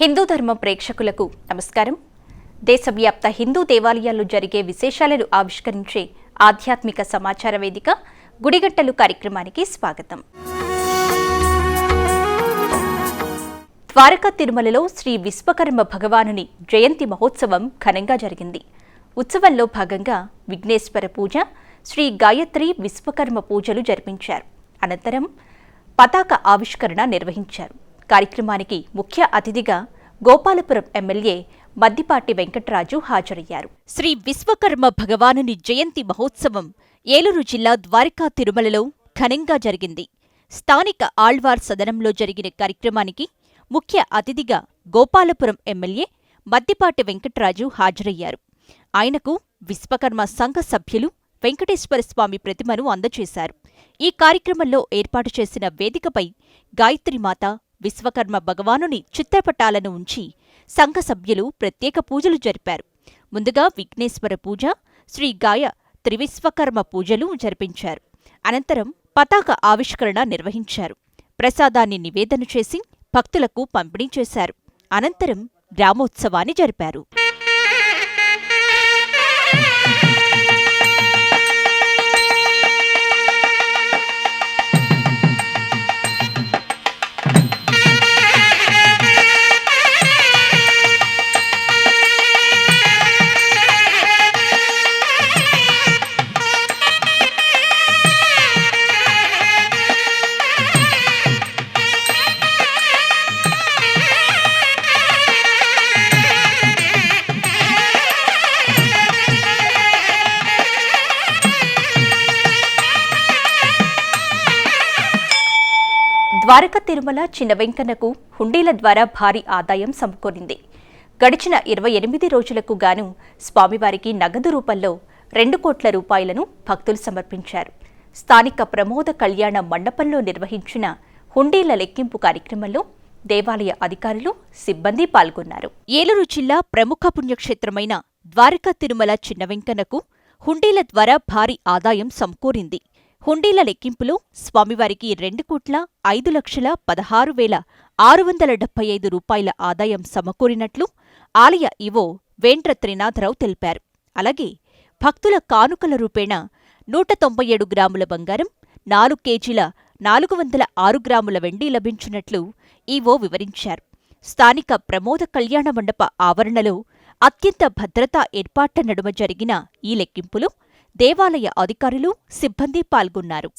హిందూ ధర్మ ప్రేక్షకులకు నమస్కారం. దేశవ్యాప్త హిందూ దేవాలయాల్లో జరిగే విశేషాలను ఆవిష్కరించే ఆధ్యాత్మిక సమాచార వేదిక గుడిగట్టలు కార్యక్రమానికి స్వాగతం. ద్వారకా తిరుమలలో శ్రీ విశ్వకర్మ భగవానుని జయంతి మహోత్సవం ఘనంగా జరిగింది. ఉత్సవంలో భాగంగా విఘ్నేశ్వర పూజ శ్రీ గాయత్రి విశ్వకర్మ పూజలు జరిపించారు. అనంతరం పతాక ఆవిష్కరణ నిర్వహించారు. కార్యక్రమానికి ముఖ్య అతిథిగా గోపాలపురం ఎమ్మెల్యే మద్దిపాటి వెంకట్రాజు హాజరయ్యారు. శ్రీ విశ్వకర్మ భగవానుని జయంతి మహోత్సవం ఏలూరు జిల్లా ద్వారకా తిరుమలలో ఘనంగా జరిగింది. స్థానిక ఆళ్వార్ సదనంలో జరిగిన కార్యక్రమానికి ముఖ్య అతిథిగా గోపాలపురం ఎమ్మెల్యే మద్దిపాటి వెంకట్రాజు హాజరయ్యారు. ఆయనకు విశ్వకర్మ సంఘ సభ్యులు వెంకటేశ్వర స్వామి ప్రతిమను అందజేశారు. ఈ కార్యక్రమంలో ఏర్పాటు చేసిన వేదికపై గాయత్రిమాత విశ్వకర్మ భగవానుని చిత్రపటాలను ఉంచి సంఘ సభ్యులు ప్రత్యేక పూజలు జరిపారు. ముందుగా విఘ్నేశ్వర పూజ శ్రీ గాయ త్రివిశ్వకర్మ పూజలు జరిపించారు. అనంతరం పతాక ఆవిష్కరణ నిర్వహించారు. ప్రసాదాన్ని నివేదన చేసి భక్తులకు పంపిణీ చేశారు. అనంతరం గ్రామోత్సవాన్ని జరిపారు. తిరుమల చిన్న వెంకన్నకు హుండీల ద్వారా భారీ ఆదాయం సమకూరింది. గడిచిన ఇరవై ఎనిమిది రోజులకు గాను స్వామివారికి నగదు రూపంలో రెండు కోట్ల రూపాయలను భక్తులు సమర్పించారు. స్థానిక ప్రమోద కళ్యాణ మండపంలో నిర్వహించిన హుండీల లెక్కింపు కార్యక్రమంలో దేవాలయ అధికారులు సిబ్బంది పాల్గొన్నారు. ఏలూరు జిల్లా ప్రముఖ పుణ్యక్షేత్రమైన ద్వారకా తిరుమల చిన్న వెంకన్నకు హుండీల ద్వారా భారీ ఆదాయం సమకూరింది. హుండీల లెక్కింపులో స్వామివారికి రెండు కోట్ల ఐదు లక్షల పదహారు వేల ఆరు వందల డెబ్బై ఐదు రూపాయల ఆదాయం సమకూరినట్లు ఆలయ ఇవో వేంట్ర త్రినాథరావు తెలిపారు. అలాగే భక్తుల కానుకల రూపేణ నూట తొంభై ఏడు గ్రాముల బంగారం నాలుగు కేజీల నాలుగు వందల ఆరు గ్రాముల వెండి లభించినట్లు ఈవో వివరించారు. స్థానిక ప్రమోద కళ్యాణ మండప ఆవరణలో అత్యంత భద్రతా ఏర్పాట్ల నడుమ జరిగిన ఈ లెక్కింపులో దేవాలయ అధికారులు సిబ్బంది పాల్గొన్నారు.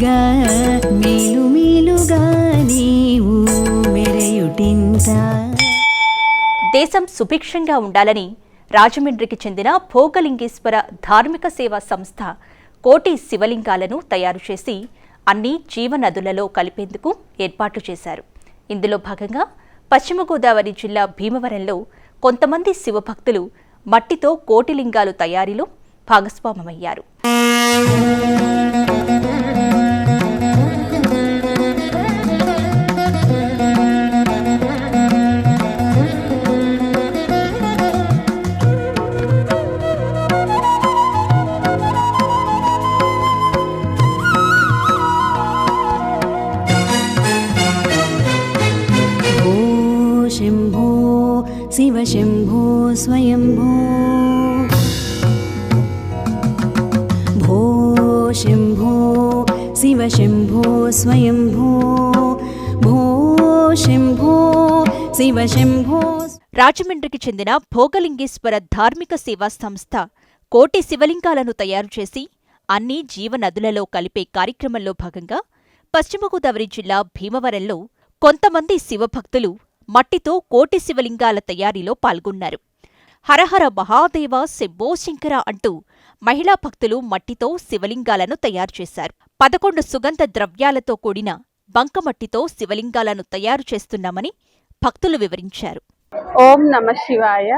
చేసితివిగా మేలు మేలుగా నీవు మెరయుటింత. దేశం సుభిక్షంగా ఉండాలని రాజమండ్రికి చెందిన భోగలింగేశ్వర ధార్మిక సేవా సంస్థ కోటి శివలింగాలను తయారు చేసి అన్ని జీవనదులలో కలిపేందుకు ఏర్పాట్లు చేశారు. ఇందులో భాగంగా పశ్చిమ గోదావరి జిల్లా భీమవరంలో కొంతమంది శివభక్తులు మట్టితో కోటి లింగాలు తయారీలో భాగస్వామమయ్యారు शिवशम्भो स्वयम्भो भो शम्भो శివ శంభో రాజమండ్రికి చెందిన భోగలింగేశ్వర ధార్మిక సేవా సంస్థ కోటి శివలింగాలను తయారు చేసి అన్ని జీవనదులలో కలిపే కార్యక్రమంలో భాగంగా పశ్చిమ గోదావరి జిల్లా భీమవరంలో కొంతమంది శివభక్తులు మట్టితో కోటి శివలింగాల తయారీలో పాల్గొన్నారు హరహర మహాదేవ శంభో శంకర అంటూ మహిళా భక్తులు మట్టితో శివలింగాలను తయారు చేశారు పదకొండు సుగంధ ద్రవ్యాలతో కూడిన బంకమట్టితో శివలింగాలను తయారు చేస్తున్నామని భక్తులు వివరించారు. ఓం నమ శివాయ.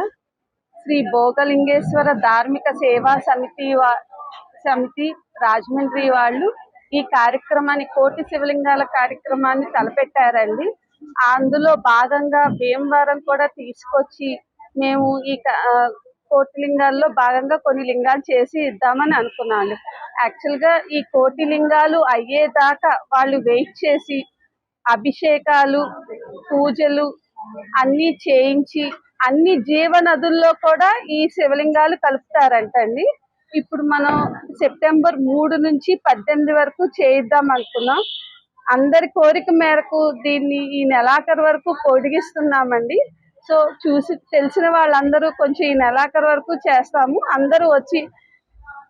శ్రీ భోగలింగేశ్వర ధార్మిక సేవా సమితి వా సమితి రాజమండ్రి వాళ్ళు ఈ కార్యక్రమాన్ని కోటి శివలింగాల కార్యక్రమాన్ని తలపెట్టారండి. అందులో భాగంగా భీమవరం కూడా తీసుకొచ్చి మేము ఈ కోటి లింగాల్లో భాగంగా కొన్ని లింగాలు చేసి ఇద్దామని అనుకున్నాను. యాక్చువల్గా ఈ కోటి లింగాలు అయ్యేదాకా వాళ్ళు వెయిట్ చేసి అభిషేకాలు పూజలు అన్ని చేయించి అన్ని జీవనదుల్లో కూడా ఈ శివలింగాలు కలుపుతారంటండి. ఇప్పుడు మనం సెప్టెంబర్ మూడు నుంచి పద్దెనిమిది వరకు చేయిద్దాం అనుకున్నాం. అందరి కోరిక మేరకు దీన్ని ఈ నెలాఖరు వరకు పొడిగిస్తున్నామండి. సో చూసి తెలిసిన వాళ్ళందరూ కొంచెం ఈ నెలాఖరు వరకు చేస్తాము. అందరూ వచ్చి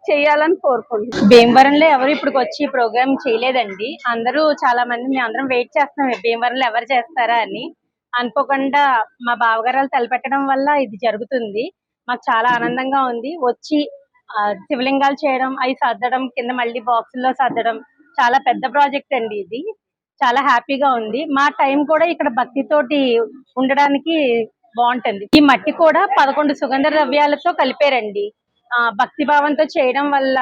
చేయాలని కోరుకుంటున్నాం. భీమవరంలో ఎవరు ఇప్పుడు వచ్చి ప్రోగ్రామ్ చేయలేదండి. అందరూ చాలా మంది మేము అందరం వెయిట్ చేస్తున్నాం. భీమవరంలో ఎవరు చేస్తారా అని. అనుకోకుండా మా బావగారు తలపెట్టడం వల్ల ఇది జరుగుతుంది. మాకు చాలా ఆనందంగా ఉంది. వచ్చి శివలింగాలు చేయడం అవి సర్దడం కింద మళ్ళీ బాక్సుల్లో సర్దడం చాలా పెద్ద ప్రాజెక్ట్ అండి ఇది. చాలా హ్యాపీగా ఉంది. మా టైం కూడా ఇక్కడ భక్తితోటి ఉండడానికి బాగుంటుంది. ఈ మట్టి కూడా పదకొండు సుగంధ ద్రవ్యాలతో కలిపారండి. ఆ భక్తి భావంతో చేయడం వల్ల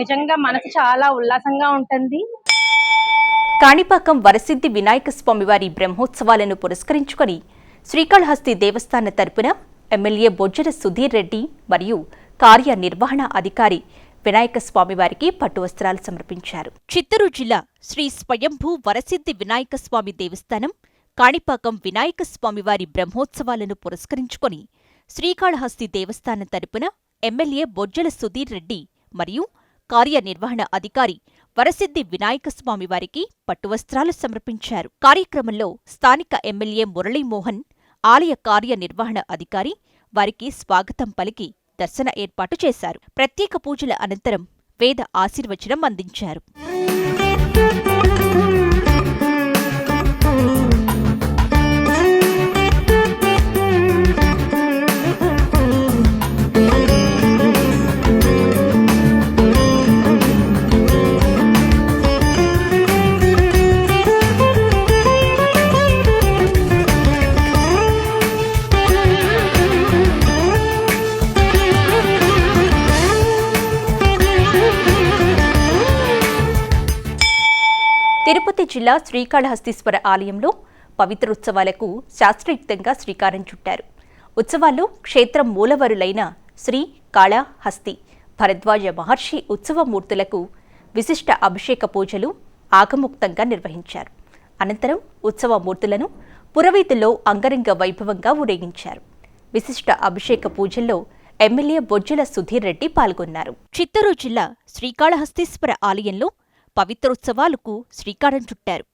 నిజంగా మనసు చాలా ఉల్లాసంగా ఉంటుంది. కాణిపాకం వరసిద్ధి వినాయక స్వామివారి బ్రహ్మోత్సవాలను పురస్కరించుకొని శ్రీకాళహస్తి దేవస్థాన తరపున ఎమ్మెల్యే బొజ్జర సుధీర్ రెడ్డి మరియు కార్యనిర్వహణ అధికారి వినాయక స్వామివారికి పట్టు వస్త్రాలు సమర్పించారు. చిత్తూరు జిల్లా శ్రీ స్వయంభూ వరసిద్ధి వినాయక స్వామి దేవస్థానం కాణిపాకం వినాయక స్వామివారి బ్రహ్మోత్సవాలను పురస్కరించుకొని శ్రీకాళహస్తి దేవస్థానం తరపున ఎమ్మెల్యే బొజ్జల సుధీర్ రెడ్డి మరియు కార్యనిర్వహణ అధికారి వరసిద్ధి వినాయక స్వామివారికి పట్టువస్త్రాలు సమర్పించారు. కార్యక్రమంలో స్థానిక ఎమ్మెల్యే మురళీమోహన్ ఆలయ కార్యనిర్వహణ అధికారి వారికి స్వాగతం పలికి దర్శన ఏర్పాటు చేశారు. ప్రత్యేక పూజల అనంతరం వేద ఆశీర్వచనం అందించారు. జిల్లా శ్రీకాళహస్తీశ్వర ఆలయంలో పవిత్రోత్సవాలకు శాస్త్రయుక్తంగా శ్రీకారం చుట్టారు. ఉత్సవాల్లో క్షేత్రం మూలవరులైన శ్రీ కాళహస్తి భరద్వాజ మహర్షి ఉత్సవమూర్తులకు విశిష్ట అభిషేక పూజలు ఆగముక్తంగా నిర్వహించారు. అనంతరం ఉత్సవమూర్తులను పురవీధుల్లో అంగరంగ వైభవంగా ఊరేగించారు. విశిష్ట అభిషేక పూజల్లో ఎమ్మెల్యే బొజ్జల సుధీర్ రెడ్డి పాల్గొన్నారు. చిత్తూరు జిల్లా శ్రీకాళహస్తీశ్వర ఆలయంలో పవిత్రోత్సవాలకు శ్రీకారం చుట్టారు.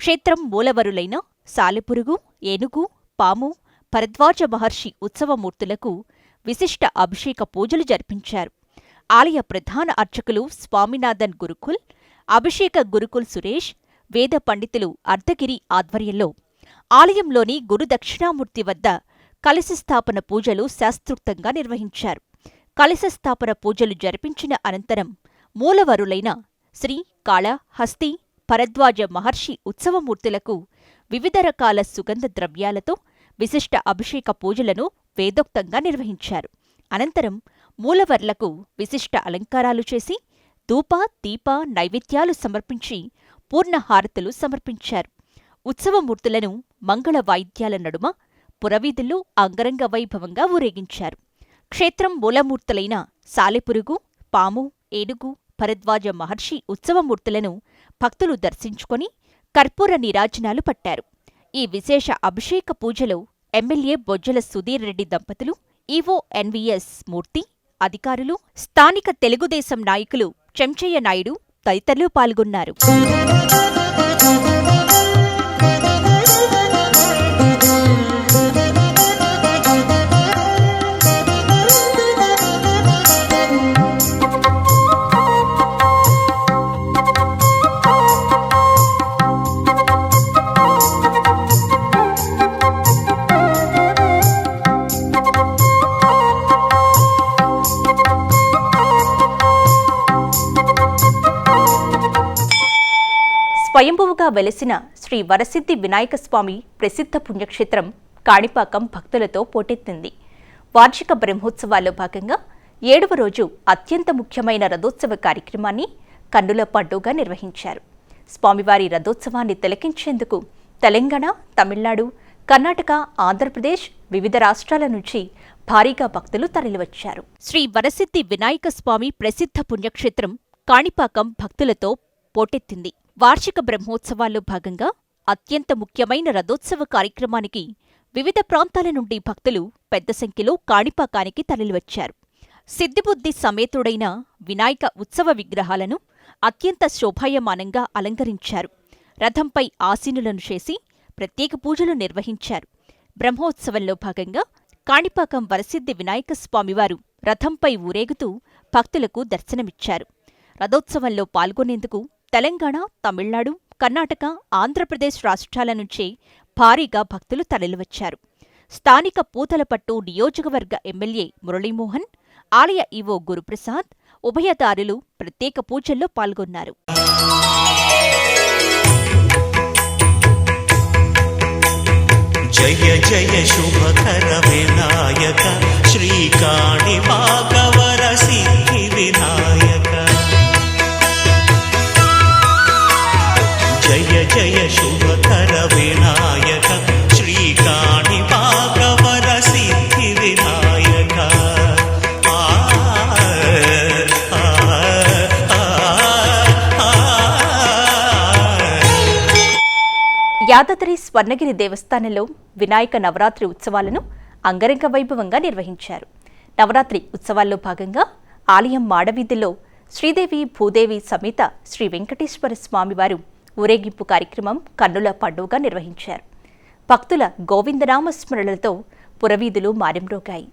క్షేత్రం మూలవరులైన సాలెపురుగు ఏనుగు పాము భరద్వాజ మహర్షి ఉత్సవమూర్తులకు విశిష్ట అభిషేక పూజలు జరిపించారు. ఆలయ ప్రధాన అర్చకులు స్వామినాథన్ గురుకుల్ అభిషేక గురుకుల్ సురేష్ వేద పండితులు అర్ధగిరి ఆధ్వర్యంలో ఆలయంలోని గురుదక్షిణామూర్తి వద్ద కలశ స్థాపన పూజలు శాస్త్రోక్తంగా నిర్వహించారు. కలశ స్థాపన పూజలు జరిపించిన అనంతరం మూలవరులైన శ్రీ కాళ హస్తి భరద్వాజ మహర్షి ఉత్సవమూర్తులకు వివిధ రకాల సుగంధ ద్రవ్యాలతో విశిష్ట అభిషేక పూజలను వేదోక్తంగా నిర్వహించారు. అనంతరం మూలవర్లకు విశిష్ట అలంకారాలు చేసి ధూప దీప నైవేద్యాలు సమర్పించి పూర్ణహారతులు సమర్పించారు. ఉత్సవమూర్తులను మంగళ వాయిద్యాల నడుమ పురవీధుల్లో అంగరంగ వైభవంగా ఊరేగించారు. క్షేత్రం మూలమూర్తులైన సాలెపురుగు పాము ఏనుగు భరద్వాజ మహర్షి ఉత్సవమూర్తులను భక్తులు దర్శించుకొని కర్పూర నీరాజనాలు పట్టారు. ఈ విశేష అభిషేక పూజలో ఎమ్మెల్యే బొజ్జల సుధీర్ రెడ్డి దంపతులు ఈవో ఎన్వీఎస్ మూర్తి అధికారులు స్థానిక తెలుగుదేశం నాయకులు చెంచయ్య నాయుడు తదితరులు పాల్గొన్నారు. కొలువుగా వెలసిన శ్రీ వరసిద్ధి వినాయక స్వామి ప్రసిద్ధ పుణ్యక్షేత్రం కాణిపాకం భక్తులతో పోటెత్తింది. వార్షిక బ్రహ్మోత్సవాల్లో భాగంగా ఏడవ రోజు అత్యంత ముఖ్యమైన రథోత్సవ కార్యక్రమాన్ని కన్నుల పండుగ నిర్వహించారు. స్వామివారి రథోత్సవాన్ని తిలకించేందుకు తెలంగాణ తమిళనాడు కర్ణాటక ఆంధ్రప్రదేశ్ వివిధ రాష్ట్రాల నుంచి భారీగా భక్తులు తరలివచ్చారు. శ్రీ వరసిద్ధి వినాయక స్వామి ప్రసిద్ధ పుణ్యక్షేత్రం కాణిపాకం భక్తులతో పోటెత్తింది. వార్షిక బ్రహ్మోత్సవాల్లో భాగంగా అత్యంత ముఖ్యమైన రథోత్సవ కార్యక్రమానికి వివిధ ప్రాంతాల నుండి భక్తులు పెద్ద సంఖ్యలో కాణిపాకానికి తరలివచ్చారు. సిద్ధిబుద్ధి సమేతుడైన వినాయక ఉత్సవ విగ్రహాలను అత్యంత శోభాయమానంగా అలంకరించారు. రథంపై ఆసీనులను చేసి ప్రత్యేక పూజలు నిర్వహించారు. బ్రహ్మోత్సవంలో భాగంగా కాణిపాకం వరసిద్ధి వినాయక స్వామివారు రథంపై ఊరేగుతూ భక్తులకు దర్శనమిచ్చారు. రథోత్సవంలో పాల్గొనేందుకు తెలంగాణ తమిళనాడు కర్ణాటక ఆంధ్రప్రదేశ్ రాష్ట్రాల నుంచే భారీగా భక్తులు తరలివచ్చారు. స్థానిక పూతలపట్టు నియోజకవర్గ ఎమ్మెల్యే మురళీమోహన్ ఆలయ ఈవో గురుప్రసాద్ ఉభయదారులు ప్రత్యేక పూజల్లో పాల్గొన్నారు. జయ జయ శుభకర వినాయక శ్రీకాణి భాగవర సిద్ధి వినాయక. యాదాద్రి స్వర్ణగిరి దేవస్థానంలో వినాయక నవరాత్రి ఉత్సవాలను అంగరంగ వైభవంగా నిర్వహించారు నవరాత్రి ఉత్సవాల్లో భాగంగా ఆలయం మాడవీధిలో శ్రీదేవి భూదేవి సమేత శ్రీ వెంకటేశ్వర స్వామివారు ఊరేగింపు కార్యక్రమం కన్నుల పండుగ నిర్వహించారు భక్తుల గోవిందనామ స్మరణలతో పురవీధులు మారింమ్రోగాయి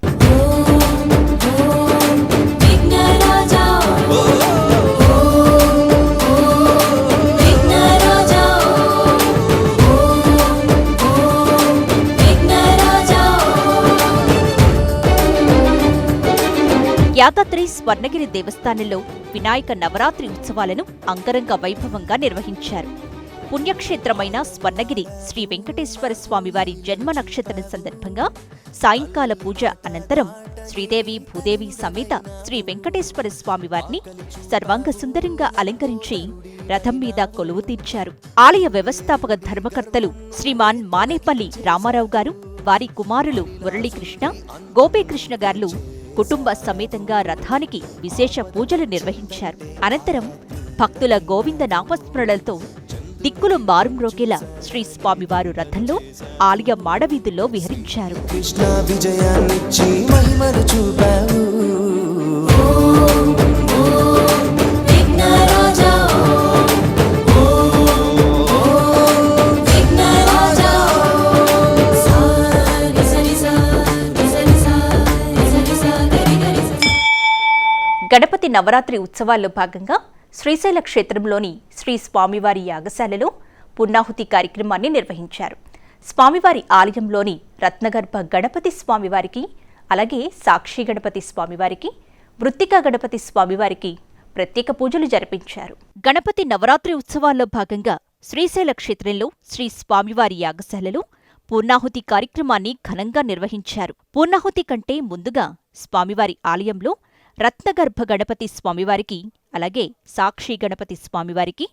యాదాద్రి స్వర్ణగిరి దేవస్థానంలో వినాయక నవరాత్రి ఉత్సవాలను అంగరంగ వైభవంగా నిర్వహించారు. పుణ్యక్షేత్రమైన స్వర్ణగిరి శ్రీ వెంకటేశ్వర స్వామివారి జన్మ నక్షత్రం సందర్భంగా సాయంకాల పూజ అనంతరం శ్రీదేవి భూదేవి సమేత శ్రీ వెంకటేశ్వర స్వామివారిని సర్వాంగ సుందరంగా అలంకరించి రథం మీద కొలువు తీర్చారు. ఆలయ వ్యవస్థాపక ధర్మకర్తలు శ్రీమాన్ మానేపల్లి రామారావు గారు వారి కుమారులు మురళీకృష్ణ గోపీకృష్ణ గారు కుటుంబ సమేతంగా రథానికి విశేష పూజలు నిర్వహించారు. అనంతరం భక్తుల గోవింద నామస్మరణలతో దిక్కులు మారుమ్రోకేలా శ్రీ స్వామివారు రథంలో ఆలయ మాడవీధుల్లో విహరించారు. కృష్ణ విజయాన్నిచ్చి మహిమను చూపావు. గణపతి నవరాత్రి ఉత్సవాల్లో భాగంగా శ్రీశైల క్షేత్రంలోని శ్రీ స్వామివారి యాగశాలలో పున్నాహుతి కార్యక్రమాన్ని నిర్వహించారు. స్వామివారి ఆలయంలోని రత్నగర్భ గణపతి స్వామివారికి అలాగే సాక్షి గణపతి స్వామివారికి వృత్తికా గణపతి స్వామివారికి ప్రత్యేక పూజలు జరిపించారు. గణపతి నవరాత్రి ఉత్సవాల్లో భాగంగా శ్రీశైల క్షేత్రంలో శ్రీ స్వామివారి యాగశాలలో పూర్ణాహుతి కార్యక్రమాన్ని ఘనంగా నిర్వహించారు. పూర్ణాహుతి కంటే ముందుగా స్వామివారి ఆలయంలో రత్నగర్భ గణపతి స్వామివారికి అలాగే సాక్షి గణపతి స్వామివారికి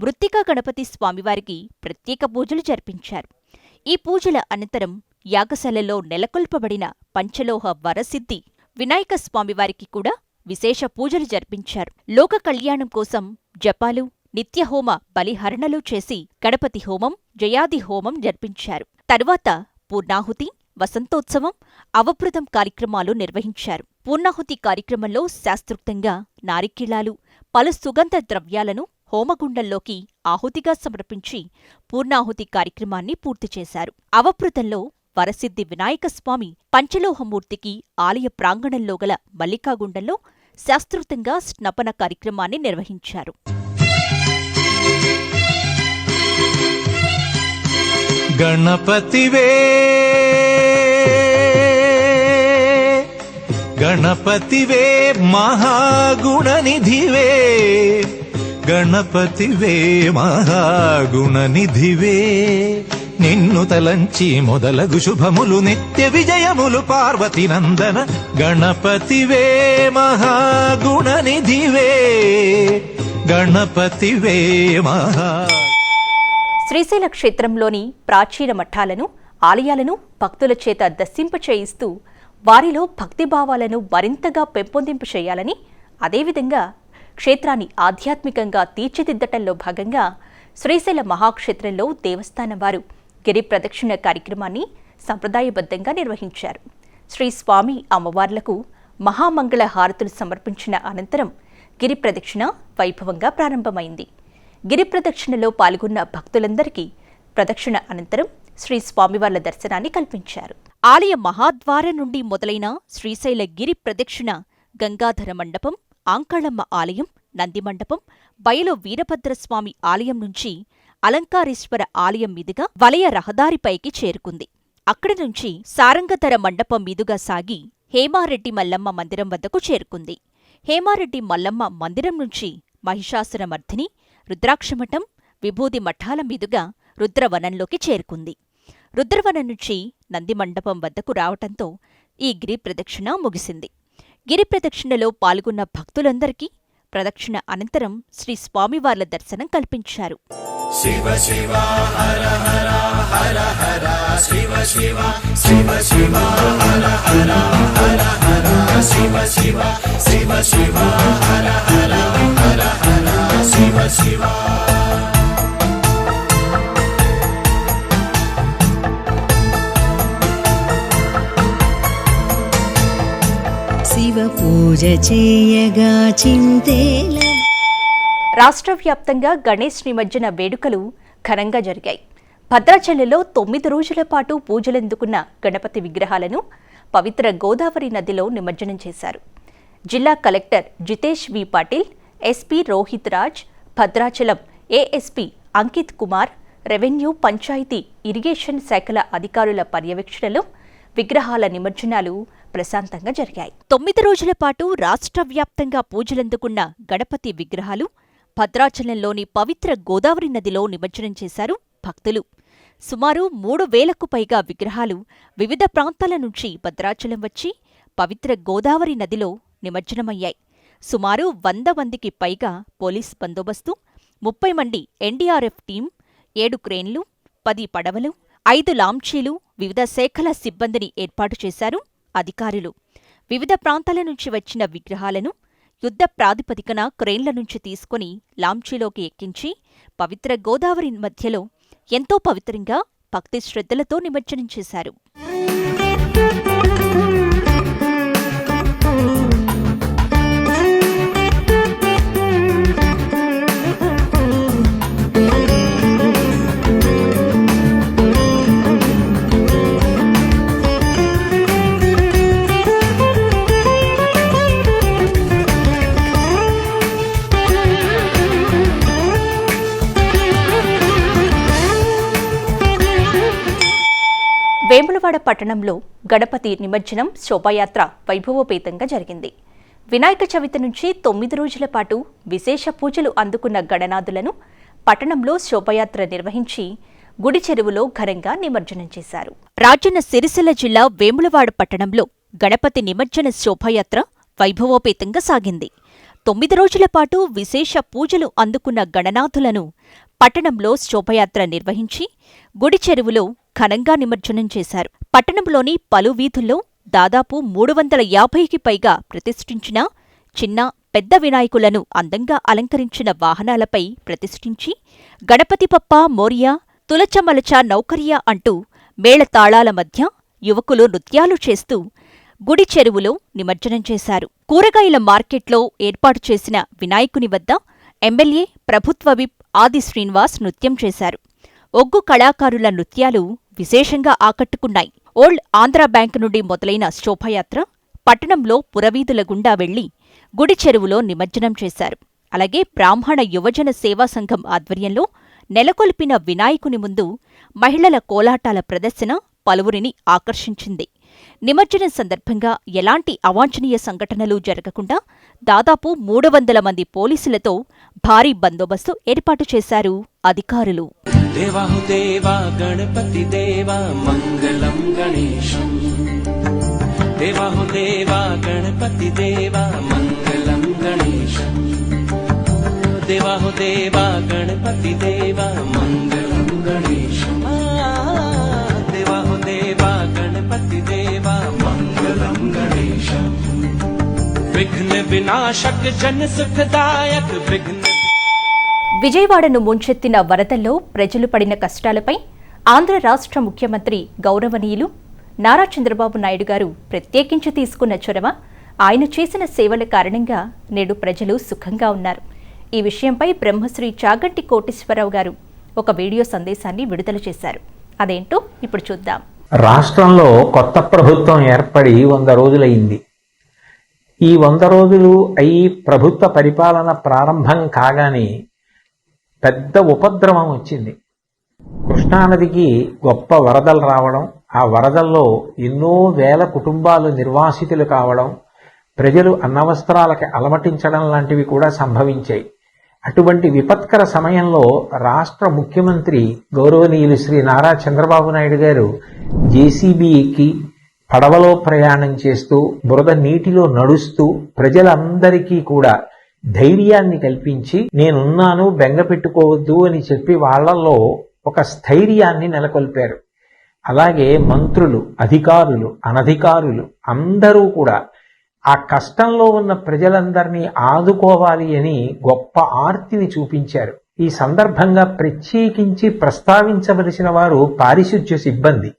మృత్తికా గణపతి స్వామివారికి ప్రత్యేక పూజలు జరిపించారు. ఈ పూజల అనంతరం యాగశాలలో నెలకొల్పబడిన పంచలోహ వరసిద్ధి వినాయక స్వామివారికి కూడా విశేష పూజలు జరిపించారు. లోక కళ్యాణం కోసం జపాలు నిత్యహోమ బలిహరణలు చేసి గణపతి హోమం జయాది హోమం జరిపించారు. తరువాత పూర్ణాహుతి వసంతోత్సవం అవభృతం కార్యక్రమాలు నిర్వహించారు. పూర్ణాహుతి కార్యక్రమంలో శాస్త్రోక్తంగా నారికిళాలు పలు సుగంధ ద్రవ్యాలను హోమగుండంలోకి ఆహుతిగా సమర్పించి పూర్ణాహుతి కార్యక్రమాన్ని పూర్తి చేశారు. అవపృతంలో వరసిద్ధి వినాయకస్వామి పంచలోహమూర్తికి ఆలయ ప్రాంగణంలో గల మల్లికాగుండంలో శాస్త్రుతంగా స్నపన కార్యక్రమాన్ని నిర్వహించారు. గణపతివే ಗಣಪತಿವೇ ಮಹಾಗುಣನಿಧಿವೇ గణపతివే మహాగుణనిధివే నిన్ను తలంచి మొదలగు శుభములు నిత్య విజయములు పార్వతి నందన గణపతివే మహాగుణనిధివే గణపతివే మహా శ్రీశైల క్షేత్రంలోని ప్రాచీన మఠాలను ఆలయాలను భక్తుల చేత దర్శింప వారిలో వారిలో భక్తిభావాలను మరింతగా పెంపొందింపు చేయాలని అదేవిధంగా క్షేత్రాన్ని ఆధ్యాత్మికంగా తీర్చిదిద్దటంలో భాగంగా శ్రీశైల మహాక్షేత్రంలో దేవస్థానం వారు గిరి ప్రదక్షిణ కార్యక్రమాన్ని సంప్రదాయబద్ధంగా నిర్వహించారు. శ్రీ స్వామి అమ్మవార్లకు మహామంగళ హారతులు సమర్పించిన అనంతరం గిరి ప్రదక్షిణ వైభవంగా ప్రారంభమైంది. గిరి ప్రదక్షిణలో పాల్గొన్న భక్తులందరికీ ప్రదక్షిణ అనంతరం శ్రీ స్వామివార్ల దర్శనాన్ని కల్పించారు. ఆలయ మహాద్వారం నుండి మొదలైన శ్రీశైల గిరి ప్రదక్షిణ గంగాధర మండపం ఆంకాళమ్మ ఆలయం నంది మండపం బయలు వీరభద్రస్వామి ఆలయం నుంచి అలంకారేశ్వర ఆలయం మీదుగా వలయ రహదారిపైకి చేరుకుంది. అక్కడి నుంచి సారంగధర మండపం మీదుగా సాగి హేమారెడ్డి మల్లమ్మ మందిరం వద్దకు చేరుకుంది. హేమారెడ్డి మల్లమ్మ మందిరం నుంచి మహిషాసురమర్ధిని రుద్రాక్షమఠం విభూది మఠాల మీదుగా రుద్రవనంలోకి చేరుకుంది. రుద్రవనం నుంచి నంది మండపం వద్దకు రావటంతో ఈ గిరి ప్రదక్షిణ ముగిసింది. గిరి ప్రదక్షిణలో పాల్గొన్న భక్తులందరికీ ప్రదక్షిణ అనంతరం శ్రీ స్వామివార్ల దర్శనం కల్పించారు. శివ చేయగా చింతేల. రాష్ట్ర వ్యాప్తంగా గణేష్ నిమజ్జన వేడుకలు ఘనంగా జరిగాయి. భద్రాచలంలో తొమ్మిది రోజుల పాటు పూజలందుకున్న గణపతి విగ్రహాలను పవిత్ర గోదావరి నదిలో నిమజ్జనం చేశారు. జిల్లా collector Jitesh V Patil SP Rohit Raj Bhadrachalam ASP Ankit Kumar revenue panchayat irrigation శాఖల అధికారుల పర్యవేక్షణలో విగ్రహాల నిమజ్జనాలు ప్రశాంతంగా జరిగాయి. తొమ్మిది రోజుల పాటు రాష్ట్ర వ్యాప్తంగా పూజలందుకున్న గణపతి విగ్రహాలు భద్రాచలంలోని పవిత్ర గోదావరి నదిలో నిమజ్జనం చేశారు భక్తులు. సుమారు మూడు వేలకు పైగా విగ్రహాలు వివిధ ప్రాంతాల నుంచి భద్రాచలం వచ్చి పవిత్ర గోదావరి నదిలో నిమజ్జనమయ్యాయి. సుమారు వంద మందికి పైగా పోలీస్ బందోబస్తు ముప్పై మంది ఎన్డీఆర్ఎఫ్ టీం ఏడు క్రేన్లు పది పడవలు ఐదు లాంచీలు వివిధ శాఖల సిబ్బందిని ఏర్పాటు చేశారు. అధికారులు. వివిధ ప్రాంతాల నుంచి వచ్చిన విగ్రహాలను యుద్ధ ప్రాతిపదికన క్రేన్ల నుంచి తీసుకుని లాంచీలోకి ఎక్కించి పవిత్ర గోదావరి మధ్యలో ఎంతో పవిత్రంగా భక్తి శ్రద్ధలతో నిమజ్జనం చేశారు. పట్టణంలో గణపతి నిమజ్జనం శోభాయాత్ర వైభవోపేతంగా జరిగింది. వినాయక చవితి నుంచి తొమ్మిది రోజుల పాటు విశేష పూజలు అందుకున్న గణనాథులను పట్టణంలో శోభాయాత్ర నిర్వహించి గుడి చెరువులో ఘనంగా నిమజ్జనం చేశారు. రాజన్న సిరిసిల్ల జిల్లా వేములవాడ పట్టణంలో గణపతి నిమజ్జన శోభాయాత్ర వైభవోపేతంగా సాగింది. తొమ్మిది రోజుల పాటు విశేష పూజలు అందుకున్న గణనాథులను పట్టణంలో శోభయాత్ర నిర్వహించి గుడి చెరువులో ఘనంగా నిమజ్జనం చేశారు. పట్టణంలోని పలు వీధుల్లో దాదాపు మూడు వందల యాభైకి పైగా ప్రతిష్ఠించిన చిన్న పెద్ద వినాయకులను అందంగా అలంకరించిన వాహనాలపై ప్రతిష్ఠించి గణపతి పప్ప మోరియా తులచమలచ నౌకర్య అంటూ మేళతాళాల మధ్య యువకులు నృత్యాలు చేస్తూ గుడి చెరువులో నిమజ్జనం చేశారు. కూరగాయల మార్కెట్లో ఏర్పాటు చేసిన వినాయకుని వద్ద ఎమ్మెల్యే ప్రభుత్వ విప్ ఆది శ్రీనివాస్ నృత్యం చేశారు. ఒగ్గు కళాకారుల నృత్యాలు విశేషంగా ఆకట్టుకున్నాయి. ఓల్డ్ ఆంధ్ర బ్యాంకు నుండి మొదలైన శోభయాత్ర పట్టణంలో పురవీధుల గుండా వెళ్ళి గుడి చెరువులో నిమజ్జనం చేశారు. అలాగే బ్రాహ్మణ యువజన సేవా సంఘం ఆధ్వర్యంలో నెలకొల్పిన వినాయకుని ముందు మహిళల కోలాటాల ప్రదర్శన పలువురిని ఆకర్షించింది. నిమజ్జనం సందర్భంగా ఎలాంటి అవాంఛనీయ సంఘటనలు జరగకుండా దాదాపు మూడు వందల మంది పోలీసులతో భారీ బందోబస్తు ఏర్పాటు చేశారు అధికారులు. देवाहुदेवा गणपतिदेवा मङ्गलं गणेश देवाहुदेवा गणपतिदेवा मङ्गलं गणेश देवाहुदेवा गणपतिदेवा मङ्गलं गणेश देवाहुदेवा गणपतिदेवा मङ्गलं गणेश विघ्न विनाशकजन सुखदायक विघ्न విజయవాడను ముంచెత్తిన వరదల్లో ప్రజలు పడిన కష్టాలపై ఆంధ్ర రాష్ట్ర ముఖ్యమంత్రి గౌరవనీయులు నారా చంద్రబాబు నాయుడు గారు ప్రత్యేకించి తీసుకున్న చొరవ ఆయన చేసిన సేవల కారణంగా నేడు ప్రజలు సుఖంగా ఉన్నారు. ఈ విషయంపై బ్రహ్మశ్రీ చాగంటి కోటేశ్వరరావు గారు ఒక వీడియో సందేశాన్ని విడుదల చేశారు. అదేంటో ఇప్పుడు చూద్దాం. రాష్ట్రంలో కొత్త ప్రభుత్వం ఏర్పడి వంద రోజులైంది. ఈ వంద రోజులు అయి ప్రభుత్వ పరిపాలన ప్రారంభం కాగానే పెద్ద ఉపద్రవం వచ్చింది. కృష్ణానదికి గొప్ప వరదలు రావడం ఆ వరదల్లో ఎన్నో వేల కుటుంబాలు నిర్వాసితులు కావడం ప్రజలు అన్నవస్త్రాలకి అలమటించడం లాంటివి కూడా సంభవించాయి. అటువంటి విపత్కర సమయంలో రాష్ట్ర ముఖ్యమంత్రి గౌరవనీయులు శ్రీ నారా చంద్రబాబు నాయుడు గారు జేసీబీకి పడవలో ప్రయాణం చేస్తూ బురద నీటిలో నడుస్తూ ప్రజలందరికీ కూడా ధైర్యాన్ని కల్పించి నేనున్నాను బెంగ పెట్టుకోవద్దు అని చెప్పి వాళ్ళల్లో ఒక స్థైర్యాన్ని నెలకొల్పారు. అలాగే మంత్రులు అధికారులు అనధికారులు అందరూ కూడా ఆ కష్టంలో ఉన్న ప్రజలందరినీ ఆదుకోవాలి అని గొప్ప ఆర్తిని చూపించారు. ఈ సందర్భంగా ప్రత్యేకించి ప్రస్తావించవలసిన వారు పారిశుధ్య సిబ్బంది.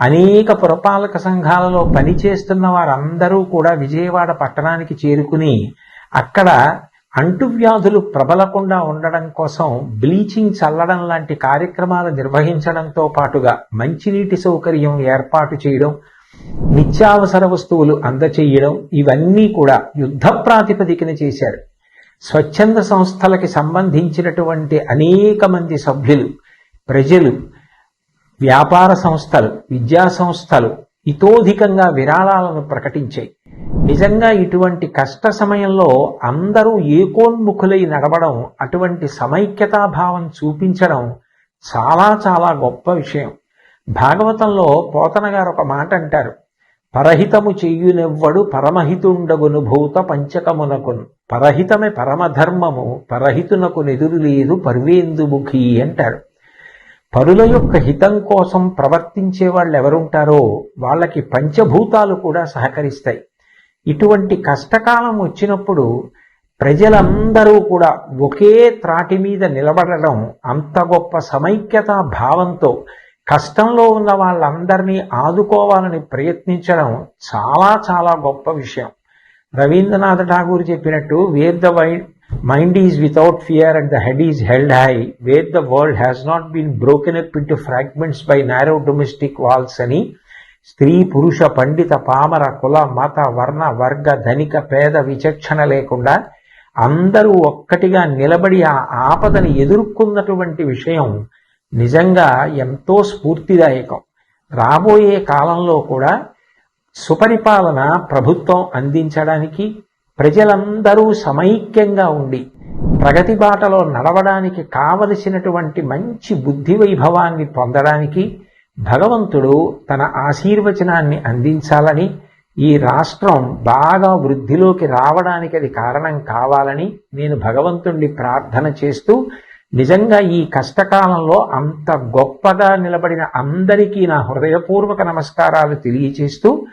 అనేక పురపాలక సంఘాలలో పనిచేస్తున్న వారందరూ కూడా విజయవాడ పట్టణానికి చేరుకుని అక్కడ అంటువ్యాధులు ప్రబలకుండా ఉండడం కోసం బ్లీచింగ్ చల్లడం లాంటి కార్యక్రమాలు నిర్వహించడంతో పాటుగా మంచినీటి సౌకర్యం ఏర్పాటు చేయడం నిత్యావసర వస్తువులు అందచేయడం ఇవన్నీ కూడా యుద్ధ ప్రాతిపదికన చేశారు. స్వచ్ఛంద సంస్థలకి సంబంధించినటువంటి అనేక మంది సభ్యులు ప్రజలు వ్యాపార సంస్థలు విద్యా సంస్థలు ఇతోధికంగా విరాళాలను ప్రకటించాయి. నిజంగా ఇటువంటి కష్ట సమయంలో అందరూ ఏకోన్ముఖులై నడవడం అటువంటి సమైక్యతాభావం చూపించడం చాలా చాలా గొప్ప విషయం. భాగవతంలో పోతన గారు ఒక మాట అంటారు. పరహితము చెయ్యునెవ్వడు పరమహితుండగును భూత పంచకమునకును. పరహితమే పరమధర్మము పరహితునకు నెదురు లేదు పర్వేందుముఖి అంటారు. పరుల యొక్క హితం కోసం ప్రవర్తించే వాళ్ళు ఎవరుంటారో వాళ్ళకి పంచభూతాలు కూడా సహకరిస్తాయి. ఇటువంటి కష్టకాలం వచ్చినప్పుడు ప్రజలందరూ కూడా ఒకే త్రాటి మీద నిలబడడం అంత గొప్ప సమైక్యత భావంతో కష్టంలో ఉన్న వాళ్ళందరినీ ఆదుకోవాలని ప్రయత్నించడం చాలా చాలా గొప్ప విషయం. రవీంద్రనాథ్ ఠాగూర్ చెప్పినట్టు where the mind is without fear and the head is held high where the world has not been broken up into fragments by narrow domestic walls అని స్త్రీ పురుష పండిత పామర కుల మత వర్ణ వర్గ ధనిక పేద విచక్షణ లేకుండా అందరూ ఒక్కటిగా నిలబడి ఆ ఆపదని ఎదుర్కొన్నటువంటి విషయం నిజంగా ఎంతో స్ఫూర్తిదాయకం. రాబోయే కాలంలో కూడా సుపరిపాలన ప్రభుత్వం అందించడానికి ప్రజలందరూ సమైక్యంగా ఉండి ప్రగతి బాటలో నడవడానికి కావలసినటువంటి మంచి బుద్ధి వైభవాన్ని పొందడానికి భగవంతుడు తన ఆశీర్వచనాన్ని అందించాలని ఈ రాష్ట్రం బాగా వృద్ధిలోకి రావడానికి అది కారణం కావాలని నేను భగవంతుణ్ణి ప్రార్థన చేస్తూ నిజంగా ఈ కష్టకాలంలో అంత గొప్పగా నిలబడిన అందరికీ నా హృదయపూర్వక నమస్కారాలు తెలియచేస్తూ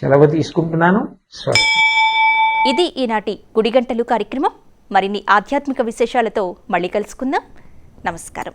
సెలవు తీసుకుంటున్నాను. స్వస్తి. ఇది ఈనాటి గుడిగంటలు కార్యక్రమం. మరిన్ని ఆధ్యాత్మిక విశేషాలతో మళ్ళీ కలుసుకుందాం. నమస్కారం.